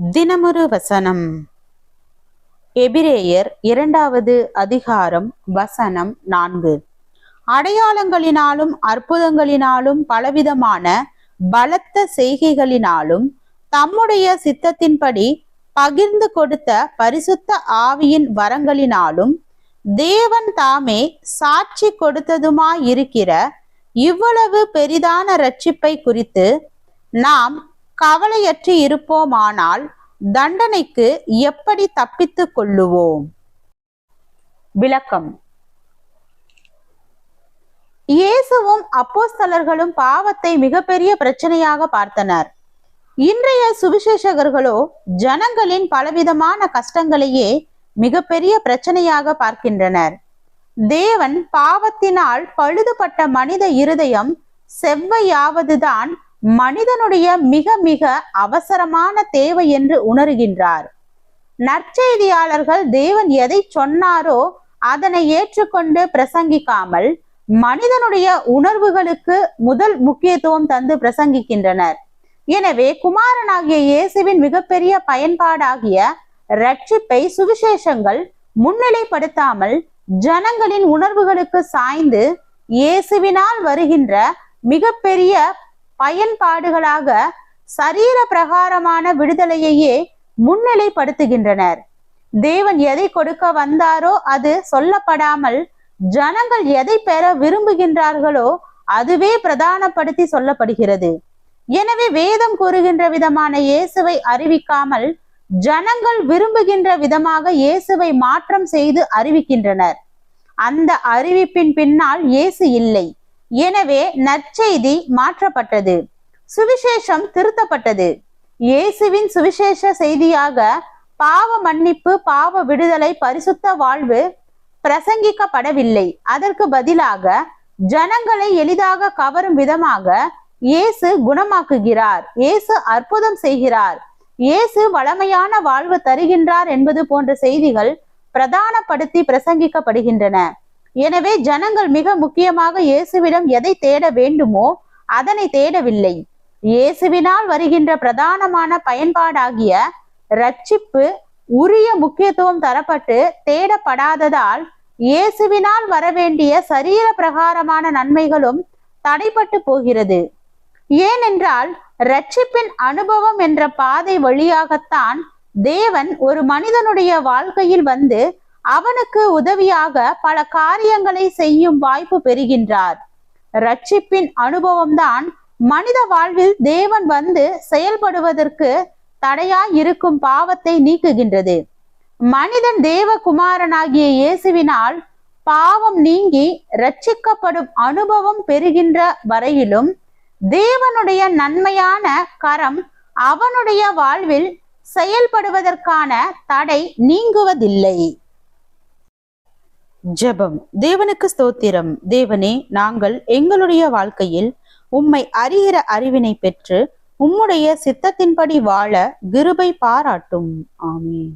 தினமொரு வசனம். எபிரேயர் இரண்டாவது அதிகாரம் வசனம் நான்கு. அடையாளங்களினாலும் அற்புதங்களினாலும் பலவிதமான பலத்த செய்கைகளினாலும் தம்முடைய சித்தத்தின்படி பகிர்ந்து கொடுத்த பரிசுத்த ஆவியின் வரங்களினாலும் தேவன் தாமே சாட்சி கொடுத்ததுமாயிருக்கிற இவ்வளவு பெரிதான ரட்சிப்பை குறித்து நாம் கவலையற்று இருப்போமானால் தண்டனைக்கு எப்படி தப்பித்துக் கொள்ளுவோம்? விளக்கம். இயேசுவும் அப்போஸ்தலர்களும் பாவத்தை மிகப்பெரிய பிரச்சனையாக பார்த்தனர். இன்றைய சுவிசேஷகர்களோ ஜனங்களின் பலவிதமான கஷ்டங்களையே மிகப்பெரிய பிரச்சனையாக பார்க்கின்றனர். தேவன் பாவத்தினால் பழுதுபட்ட மனித இருதயம் செவ்வையாவதுதான் மனிதனுடைய மிக மிக அவசரமான தேவை என்று உணர்கின்றார். நற்செய்தியாளர்கள் தேவன் எதை சொன்னாரோ அதனை ஏற்றுக்கொண்டு பிரசங்கிக்காமல் மனிதனுடைய உணர்வுகளுக்கு முதல் முக்கியத்துவம் தந்து பிரசங்கிக்கின்றனர். எனவே குமாரனாகிய இயேசுவின் மிகப்பெரிய பயன்பாடாகிய ரட்சிப்பை சுவிசேஷங்கள் முன்னிலைப்படுத்தாமல் ஜனங்களின் உணர்வுகளுக்கு சாய்ந்து இயேசுவினால் வருகின்ற மிகப்பெரிய பயன்பாடுகளாக சரீர பிரகாரமான விடுதலையையே முன்னிலைப்படுத்துகின்றனர். தேவன் எதை கொடுக்க வந்தாரோ அது சொல்லப்படாமல் ஜனங்கள் எதை பெற விரும்புகின்றார்களோ அதுவே பிரதானப்படுத்தி சொல்லப்படுகிறது. எனவே வேதம் கூறுகின்ற விதமான இயேசுவை அறிவிக்காமல் ஜனங்கள் விரும்புகின்ற விதமாக இயேசுவை மாற்றம் செய்து அறிவிக்கின்றனர். அந்த அறிவிப்பின் பின்னால் இயேசு இல்லை. எனவே நற்செய்தி மாற்றப்பட்டது. சுவிசேஷம் திருத்தப்பட்டது. இயேசுவின் சுவிசேஷ செய்தியாக பாவ மன்னிப்பு பாவ விடுதலை பரிசுத்த வாழ்வு பிரசங்கிக்கப்படவில்லை. அதற்கு பதிலாக ஜனங்களை எளிதாக கவரும் விதமாக இயேசு குணமாக்குகிறார். இயேசு அற்புதம் செய்கிறார். இயேசு வளமையான வாழ்வு தருகின்றார் என்பது போன்ற செய்திகள் பிரதானப்படுத்தி பிரசங்கிக்கப்படுகின்றன. எனவே ஜனங்கள் மிக முக்கியமாக இயேசுவிடம் எதை தேட வேண்டுமோ அதனை தேடவில்லை. இயேசுவினால் வருகின்ற பிரதானமான பயன்பாடாகிய ரட்சிப்பு உரிய முக்கியத்துவம் தரப்பட்டு தேடப்படாததால் இயேசுவினால் வரவேண்டிய சரீர பிரகாரமான நன்மைகளும் தடைப்பட்டு போகிறது. ஏனென்றால் ரட்சிப்பின் அனுபவம் என்ற பாதை வழியாகத்தான் தேவன் ஒரு மனிதனுடைய வாழ்க்கையில் வந்து அவனுக்கு உதவியாக பல காரியங்களை செய்யும் வாய்ப்பு பெறுகின்றார். ரட்சிப்பின் அனுபவம்தான் மனித வாழ்வில் தேவன் வந்து செயல்படுவதற்கு தடையாய் இருக்கும் பாவத்தை நீக்குகின்றது. மனிதன் தேவகுமாரனாகிய இயேசுவினால் பாவம் நீங்கி ரட்சிக்கப்படும் அனுபவம் பெறுகின்ற வரையிலும் தேவனுடைய நன்மையான கரம் அவனுடைய வாழ்வில் செயல்படுவதற்கான தடை நீங்குவதில்லை. ஜெபம். தேவனுக்கு ஸ்தோத்திரம். தேவனே நாங்கள் எங்களுடைய வாழ்க்கையில் உம்மை அறிகிற அறிவினை பெற்று உம்முடைய சித்தத்தின்படி வாழ கிருபை பாராட்டும். ஆமே